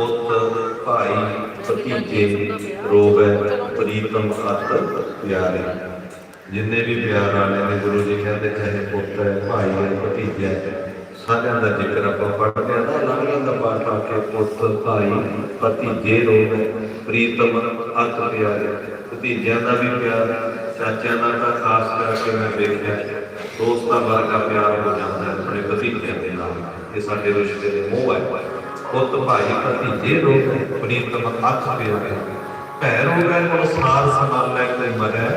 ਪੁੱਤ ਭਾਈ ਭਤੀਜੇ ਰੋਵੇ, ਪ੍ਰੀਤਮ ਅਤ ਪਿਆਰੇ। ਜਿੰਨੇ ਵੀ ਪਿਆਰ ਵਾਲੇ ਨੇ ਗੁਰੂ ਜੀ ਕਹਿੰਦੇ ਚਾਹੇ ਪੁੱਤ ਹੈ, ਭਾਈ ਹੈ, ਭਤੀਜਾ ਹੈ। ਸਾਰਿਆਂ ਦਾ ਜ਼ਿਕਰ ਆਪਾਂ ਪੜ੍ਹਦੇ ਹਾਂ ਤਾਂ ਅਲੱਗ ਦਾ ਪਾਠ ਆ ਕੇ ਪੁੱਤ, ਭਾਈ, ਭਤੀਜੇ ਰੋਵੇ, ਪ੍ਰੀਤਮ ਅਤ ਪਿਆਰੇ। ਭਤੀਜਿਆਂ ਦਾ ਵੀ ਪਿਆਰ, ਚਾਚਿਆਂ ਦਾ ਤਾਂ ਖਾਸ ਕਰਕੇ ਮੈਂ ਵੇਖਿਆ, ਦੋਸਤਾਂ ਵਰਗਾ ਪਿਆਰ ਹੋ ਜਾਂਦਾ ਆਪਣੇ ਭਤੀਜਿਆਂ ਦੇ ਨਾਲ। ਇਹ ਸਾਡੇ ਰਿਸ਼ਤੇ ਦੇ ਮੋਹ ਹੈ। ਪੁੱਤ ਭਾਈ ਭਤੀਜੇ ਰੋਵੇ ਪ੍ਰੀਤਮ ਅਤ ਪਿਆਰੇ। ਭੈਰ ਹੋ ਗਏ ਕੋਲ ਸਾਰ ਸੰਭਾਲ ਲੈ ਕੋਈ ਮਰੈ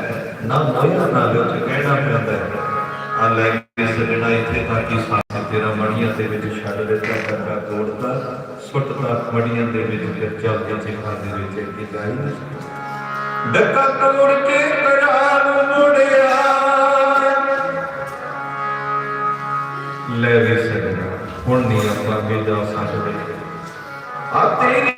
ਨਾ ਮੋਇਆ ਨਾ ਵਿੱਚ ਕਹਿਣਾ ਪੈਂਦਾ ਹੈ। ਆ ਲੈ ਕੇ ਸਜਣਾ ਇੱਥੇ ਤੱਕ ਹੀ ਸਾਥ ਤੇਰਾ ਮੜੀਆਂ ਦੇ ਵਿੱਚ ਛੱਡ ਦਿੱਤਾ ਕਰਦਾ ਤੋੜਦਾ ਸੁੱਟਦਾ ਮੜੀਆਂ ਦੇ ਵਿੱਚ ਫਿਰ ਚੱਲਦੇ ਚਿਖਾਂ ਦੇ ਵਿੱਚ ਅੱਗੇ ਜਾਈ। ਡੱਕਾ ਤੋੜ ਕੇ ਕੜਾ ਨੂੰ ਮੁੜਿਆ। ਲੈ ਵੀ ਸਜਣਾ, ਹੁਣ ਨਹੀਂ ਆਪਾਂ ਅੱਗੇ ਜਾ ਸਕਦੇ। ਆ ਤੇਰੀ